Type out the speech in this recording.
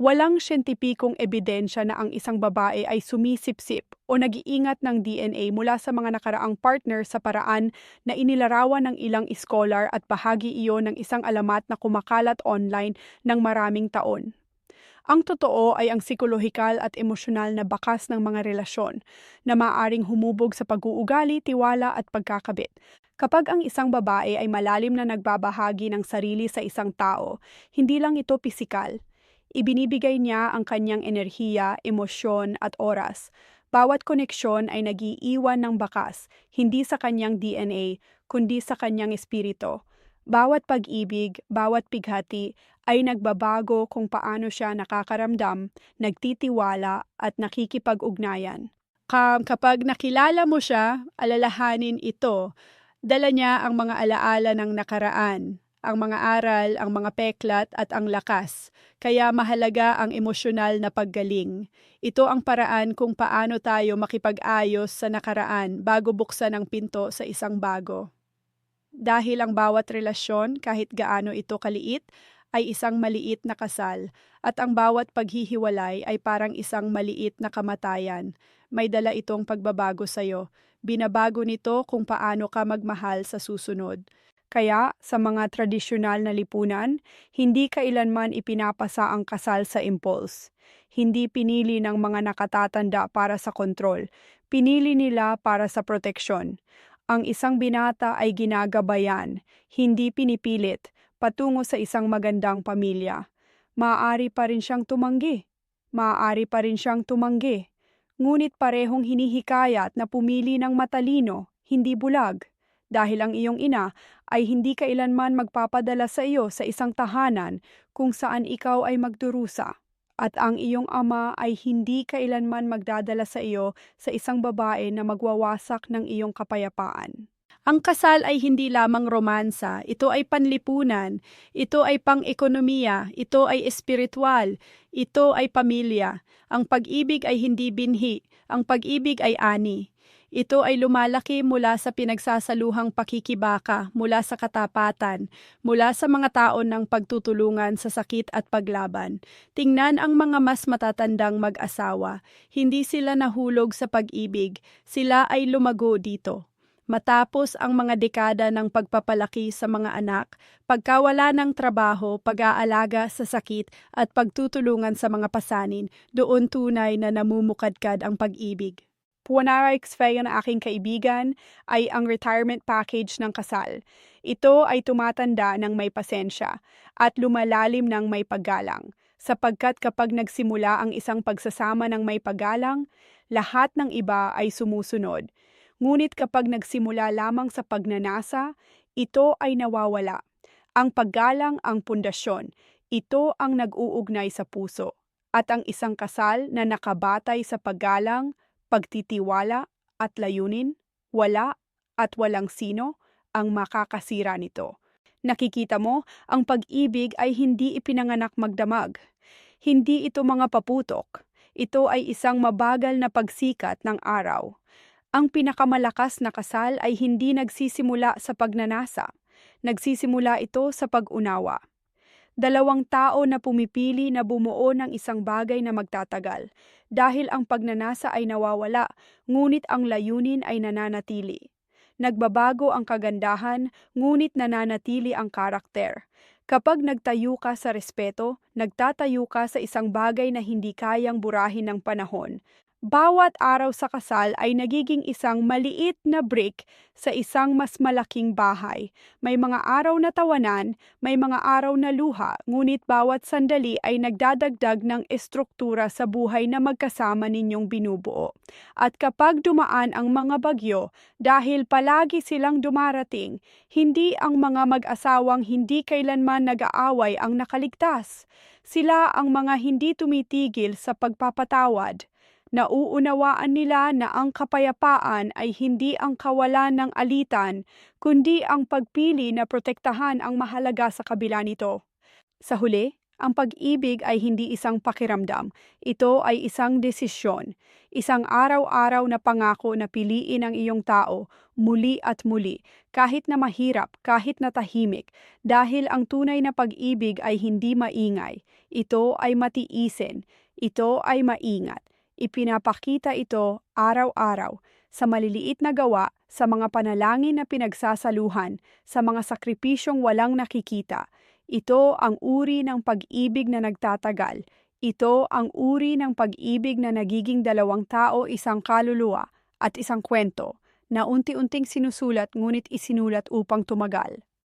Walang siyentipikong ebidensya na ang isang babae ay sumisipsip o nag-iingat ng DNA mula sa mga nakaraang partner sa paraan na inilarawan ng ilang scholar at bahagi iyon ng isang alamat na kumakalat online ng maraming taon. Ang totoo ay ang psikolohikal at emosyonal na bakas ng mga relasyon na maaring humubog sa pag-uugali, tiwala at pagkakabit. Kapag ang isang babae ay malalim na nagbabahagi ng sarili sa isang tao, hindi lang ito pisikal, Ibinibigay niya ang kanyang enerhiya, emosyon at oras. Bawat koneksyon ay nagiiwan ng bakas, hindi sa kanyang DNA, kundi sa kanyang espiritu. Bawat pag-ibig, bawat pighati ay nagbabago kung paano siya nakakaramdam, nagtitiwala at nakikipag-ugnayan. Kapag nakilala mo siya, alalahanin ito, dala niya ang mga alaala ng nakaraan, ang mga aral, ang mga peklat at ang lakas. Kaya mahalaga ang emosyonal na paggaling. Ito ang paraan kung paano tayo makipag-ayos sa nakaraan bago buksan ang pinto sa isang bago. Dahil ang bawat relasyon, kahit gaano ito kaliit, ay isang maliit na kasal, at ang bawat paghihiwalay ay parang isang maliit na kamatayan. May dala itong pagbabago sa'yo. Binabago nito kung paano ka magmahal sa susunod. Kaya, sa mga tradisyonal na lipunan, hindi kailanman ipinapasa ang kasal sa impulse. Hindi pinili ng mga nakatatanda para sa kontrol, pinili nila para sa proteksyon. Ang isang binata ay ginagabayan, hindi pinipilit, patungo sa isang magandang pamilya. Maaari pa rin siyang tumanggi. Maaari pa rin siyang tumanggi. Ngunit parehong hinihikayat na pumili ng matalino, hindi bulag dahil ang iyong ina ay hindi kailanman magpapadala sa iyo sa isang tahanan kung saan ikaw ay magdurusa. At ang iyong ama ay hindi kailanman magdadala sa iyo sa isang babae na magwawasak ng iyong kapayapaan. Ang kasal ay hindi lamang romansa, ito ay panlipunan, ito ay pang-ekonomiya, ito ay espiritual, ito ay pamilya. Ang pag-ibig ay hindi binhi, ang pag-ibig ay ani. Ito ay lumalaki mula sa pinagsasaluhang pakikibaka, mula sa katapatan, mula sa mga taon ng pagtutulungan sa sakit at paglaban. Tingnan ang mga mas matatandang mag-asawa. Hindi sila nahulog sa pag-ibig, sila ay lumago dito. Matapos ang mga dekada ng pagpapalaki sa mga anak, pagkawala ng trabaho, pag-aalaga sa sakit at pagtutulungan sa mga pasanin, doon tunay na namumukadkad ang pag-ibig. Puwanara Exfeya na aking kaibigan ay ang retirement package ng kasal. Ito ay tumatanda ng may pasensya at lumalalim ng may paggalang. Sapagkat kapag nagsimula ang isang pagsasama ng may paggalang, lahat ng iba ay sumusunod. Ngunit kapag nagsimula lamang sa pagnanasa, ito ay nawawala. Ang paggalang ang pundasyon. Ito ang nag-uugnay sa puso. At ang isang kasal na nakabatay sa paggalang pagtitiwala at layunin, wala at walang sino ang makakasira nito. Nakikita mo, ang pag-ibig ay hindi ipinanganak magdamag. Hindi ito mga paputok. Ito ay isang mabagal na pagsikat ng araw. Ang pinakamalakas na kasal ay hindi nagsisimula sa pagnanasa. Nagsisimula ito sa pag-unawa. Dalawang tao na pumipili na bumuo ng isang bagay na magtatagal dahil ang pagnanasa ay nawawala, ngunit ang layunin ay nananatili. Nagbabago ang kagandahan, ngunit nananatili ang karakter. Kapag nagtayo ka sa respeto, nagtatayo ka sa isang bagay na hindi kayang burahin ng panahon. Bawat araw sa kasal ay nagiging isang maliit na brick sa isang mas malaking bahay. May mga araw na tawanan, may mga araw na luha, ngunit bawat sandali ay nagdadagdag ng estruktura sa buhay na magkasama ninyong binubuo. At kapag dumaan ang mga bagyo, dahil palagi silang dumarating, hindi ang mga mag-asawang hindi kailanman nag-aaway ang nakaligtas. Sila ang mga hindi tumitigil sa pagpapatawad Nauunawaan nila na ang kapayapaan ay hindi ang kawalan ng alitan, kundi ang pagpili na protektahan ang mahalaga sa kabila nito. Sa huli, Ang pag-ibig ay hindi isang pakiramdam. Ito ay isang desisyon. Isang araw-araw na pangako na piliin ang iyong tao, muli at muli, kahit na mahirap, kahit na tahimik, dahil ang tunay na pag-ibig ay hindi maingay. Ito ay matiisin. Ito ay maingat. Ipinapakita ito araw-araw sa maliliit na gawa, sa mga panalangin na pinagsasaluhan, sa mga sakripisyong walang nakikita. Ito ang uri ng pag-ibig na nagtatagal. Ito ang uri ng pag-ibig na nagiging dalawang tao, isang kaluluwa at isang kwento na unti-unting sinusulat ngunit isinulat upang tumagal.